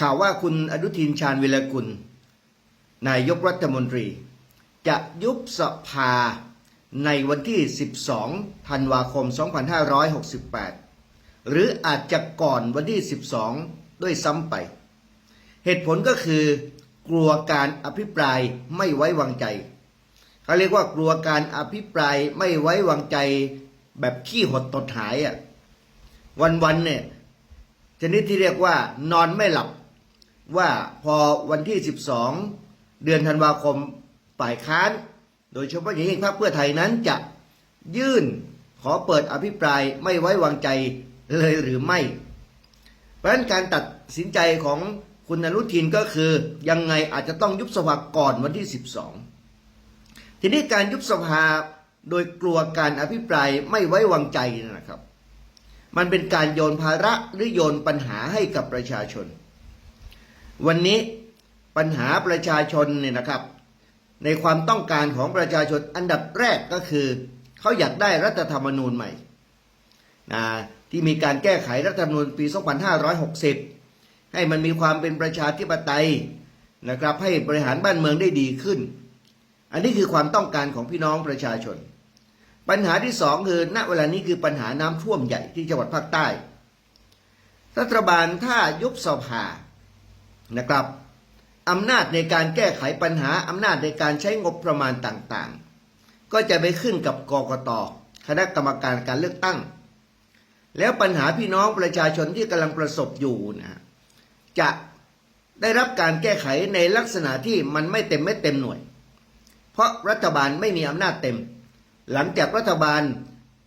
ข่าวว่าคุณอนุทินชาญวิรกุล นายกรัฐมนตรี จะยุบสภาในวันที่ 12 ธันวาคม 2568 หรืออาจจะก่อนวันที่ 12 ด้วยซ้ำไป เหตุผลก็คือกลัวการอภิปรายไม่ไว้วางใจ เขาเรียกว่ากลัวการอภิปรายไม่ไว้วางใจแบบขี้หดตดหายอะ่ะวันๆเนี่ยชนิดที่เรียกว่านอนไม่หลับ ว่าพอวันที่ 12 เดือนธันวาคมฝ่ายค้าน โดยเฉพาะอย่างยิ่งพรรคเพื่อไทยนั้นจะยื่นขอเปิดอภิปรายไม่ไว้วางใจเลยหรือไม่ เพราะฉะนั้นการตัดสินใจของคุณอนุทินก็คือยังไงอาจจะต้องยุบสภาก่อนวันที่ 12 ทีนี้การยุบสภาโดยกลัวการอภิปรายไม่ไว้วางใจนะครับ มันเป็นการโยนภาระหรือโยนปัญหาให้กับประชาชน วันนี้ปัญหาประชาชนเนี่ยนะครับ ในความต้องการของประชาชนอันดับแรกก็คือ เขาอยากได้รัฐธรรมนูญใหม่นะที่มีการแก้ไขรัฐธรรมนูญปี 2560 ให้มันมีความเป็นประชาธิปไตยนะครับ ให้บริหารบ้านเมืองได้ดีขึ้น อันนี้คือความต้องการของพี่น้องประชาชน ปัญหาที่สองคือณเวลานี้คือปัญหาน้ำท่วมใหญ่ที่จังหวัดภาคใต้ รัฐบาลถ้ายุบสภา นะครับอำนาจในการแก้ไขปัญหาอำนาจในการใช้งบประมาณต่างๆ ก็จะไปขึ้นกับกกตคณะกรรมการการเลือกตั้ง แล้วปัญหาพี่น้องประชาชนที่กำลังประสบอยู่นะจะได้รับการแก้ไขในลักษณะที่มันไม่เต็มไม่เต็มหน่วย เพราะรัฐบาลไม่มีอำนาจเต็ม หลังจากรัฐบาล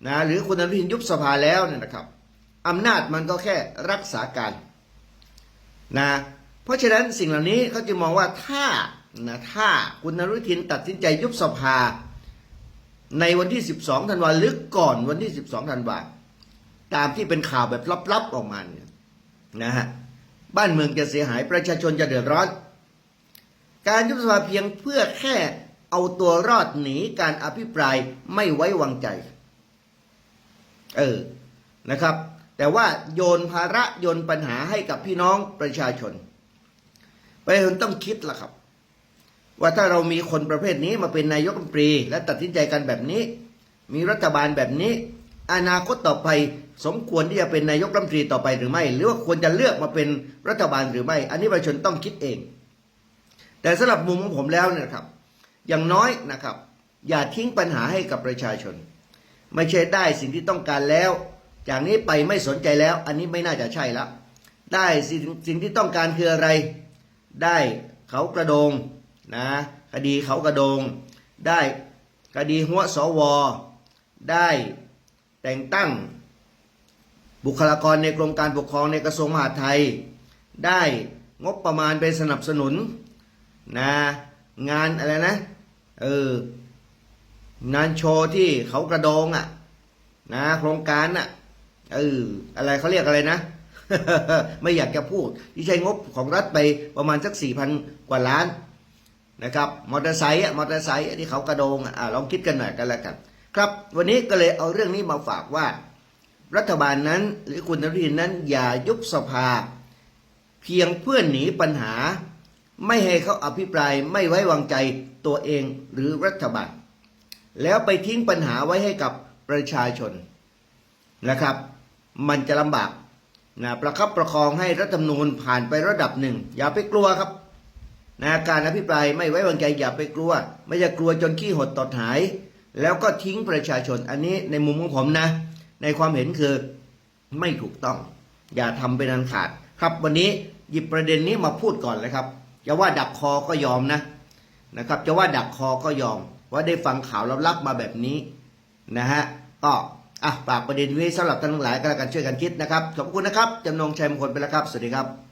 นะหรือคุณอนุทินยุบสภาแล้วเนี่ยนะครับอำนาจมันก็แค่รักษาการนะ เพราะฉะนั้นสิ่งเหล่านี้เขาจะมองว่าถ้านะถ้าคุณอนุทินตัดสินใจยุบสภา ในวันที่ 12 ธันวาหรือก่อนวันที่ 12 ธันวาตามที่เป็นข่าวแบบลับๆออกมาเนี่ยนะฮะบ้านเมืองจะเสียหายประชาชนจะเดือดร้อน การยุบสภาเพียงเพื่อแค่เอาตัวรอดหนีการอภิปรายไม่ไว้วางใจเออนะครับ แต่ว่าโยนภาระโยนปัญหาให้กับพี่น้องประชาชน ประชาชนต้องคิดล่ะครับ ว่าถ้าเรามีคนประเภทนี้มาเป็นนายกรัฐมนตรี และตัดสินใจกันแบบนี้ มีรัฐบาลแบบนี้ อนาคตต่อไปสมควรที่จะเป็นนายกรัฐมนตรีต่อไปหรือไม่ หรือว่าควรจะเลือกมาเป็นรัฐบาลหรือไม่ อันนี้ประชาชนต้องคิดเอง แต่สำหรับมุมของผมแล้วเนี่ยนะครับ อย่างน้อยนะครับ อย่าทิ้งปัญหาให้กับประชาชน ไม่ใช่ได้สิ่งที่ต้องการแล้ว จากนี้ไปไม่สนใจแล้ว อันนี้ไม่น่าจะใช่ละได้สิ่งสิ่งที่ต้องการคืออะไร ได้เขากระโดงนะคดีเขากระโดง ได้คดีหัวสวได้แต่งตั้ง บุคลากรในกรมการปกครองในกระทรวงมหาดไทย ได้งบประมาณไปสนับสนุนนะงานอะไรนะเอองานโชว์ที่เขากระโดงอะ่ะนะโครงการอะเอออะไรเขาเรียกอะไรนะ ไม่อยากจะพูดที่ใช้งบของรัฐไปประมาณสักสี่พันกว่าล้านนะครับมอเตอร์ไซค์มอเตอร์ไซค์ที่เขากระโดงอะลองคิดกันหน่อยกันแล้วกันครับ วันนี้ก็เลยเอาเรื่องนี้มาฝากว่า รัฐบาลนั้นหรือคุณนุทินนั้นอย่ายุบสภา เพียงเพื่อหนีปัญหา ไม่ให้เขาอภิปรายไม่ไว้วางใจตัวเองหรือรัฐบาล แล้วไปทิ้งปัญหาไว้ให้กับประชาชนนะครับ มันจะลำบาก นะประคับประคองให้รัฐธรรมนูญผ่านไประดับหนึ่ง อย่าไปกลัวครับนะการอภิปรายไม่ไว้วางใจอย่าไปกลัว ไม่จะกลัวจนขี้หดตอดหาย แล้วก็ทิ้งประชาชนอันนี้ในมุมของผมนะ ในความเห็นคือไม่ถูกต้อง อย่าทำเป็นอันขาด ครับวันนี้หยิบประเด็นนี้มาพูดก่อนเลยครับจะว่าดักคอก็ยอมนะนะครับจะว่าดักคอก็ยอม ว่าได้ฟังข่าวลับๆมาแบบนี้นะฮะก็ อะฝากประเด็นนี้สำหรับท่านทั้งหลายก็แล้วกันช่วยกันคิดนะครับขอบคุณนะครับจำนงชัยมงคลไปแล้วครับ สวัสดีครับ